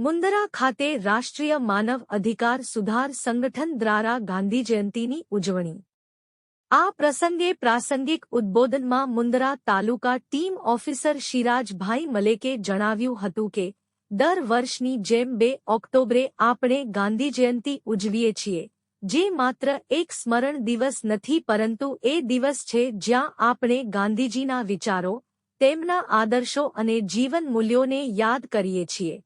મુંદરા ખાતે રાષ્ટ્રીય માનવ અધિકાર સુધાર સંગઠન દ્વારા ગાંધી જયંતીની ઉજવણી. આ પ્રસંગે પ્રાસંગિક ઉદ્બોધનમાં મુંદરા તાલુકા ટીમ ઓફિસર શિરાજભાઈ મલેકે જણાવ્યું હતું કે, દર વર્ષની જેમ બે ઓક્ટોબરે આપણે ગાંધી જયંતી ઉજવીએ છીએ, જે માત્ર એક સ્મરણ દિવસ નથી પરંતુ એ દિવસ છે જ્યાં આપણે ગાંધીજીના વિચારો, તેમના આદર્શો અને જીવન મૂલ્યોને યાદ કરીએ છીએ.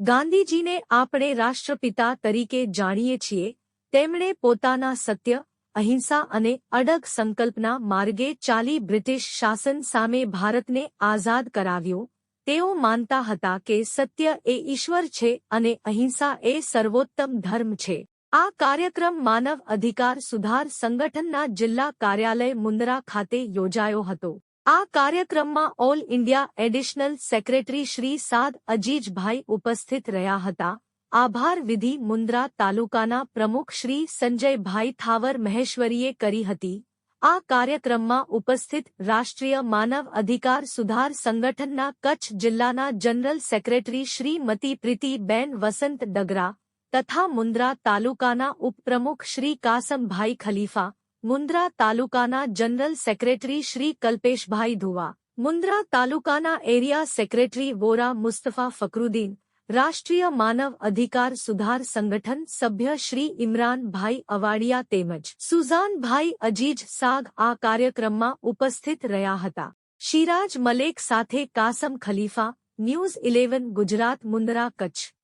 ગાંધીજીને આપણે રાષ્ટ્રપિતા તરીકે જાણીએ છીએ, તેમણે પોતાના સત્ય, અહિંસા અને અડગ સંકલ્પના માર્ગે ચાલી બ્રિટિશ શાસન સામે ભારતને આઝાદ કરાવ્યું. તેઓ માનતા હતા કે સત્ય એ ઈશ્વર છે અને અહિંસા એ સર્વોત્તમ ધર્મ છે. આ કાર્યક્રમ માનવ અધિકાર સુધાર સંગઠનના જિલ્લા કાર્યાલય મુન્દ્રા ખાતે યોજાયો હતો. આ કાર્યક્રમમાં all India additional secretary Shri Saad Azizbhai ઉપસ્થિત રહ્યા હતા. આભાર વિધિ મુન્દ્રા તાલુકાના પ્રમુખ શ્રી સંજયભાઈ થાવર મહેશ્વરીએ કરી હતી. આ કાર્યક્રમમાં ઉપસ્થિત રાષ્ટ્રીય માનવ અધિકાર સુધાર સંગઠનના કચ્છ જિલ્લાના જનરલ સેક્રેટરી શ્રીમતી પ્રીતિબેન વસંત ડગરા તથા મુન્દ્રા તાલુકાના ઉપપ્રમુખ શ્રી કાસમભાઈ ખલીફા મુન્દ્રા તાલુકાના જનરલ સેક્રેટરી શ્રી કલ્પેશભાઈ ધુવા, મુન્દ્રા તાલુકાના એરિયા સેક્રેટરી વોરા મુસ્તફા ફકરુદ્દીન રાષ્ટ્રીય માનવ અધિકાર સુધાર સંગઠન સભ્ય શ્રી ઇમરાનભાઈ અવાડિયા તેમજ સુઝાનભાઈ અજીજ સાગ આ કાર્યક્રમમાં ઉપસ્થિત રહ્યા હતા. શિરાજ મલેક સાથે કાસમ ખલીફા, ન્યૂઝ ઇલેવન ગુજરાત મુન્દ્રા કચ્છ.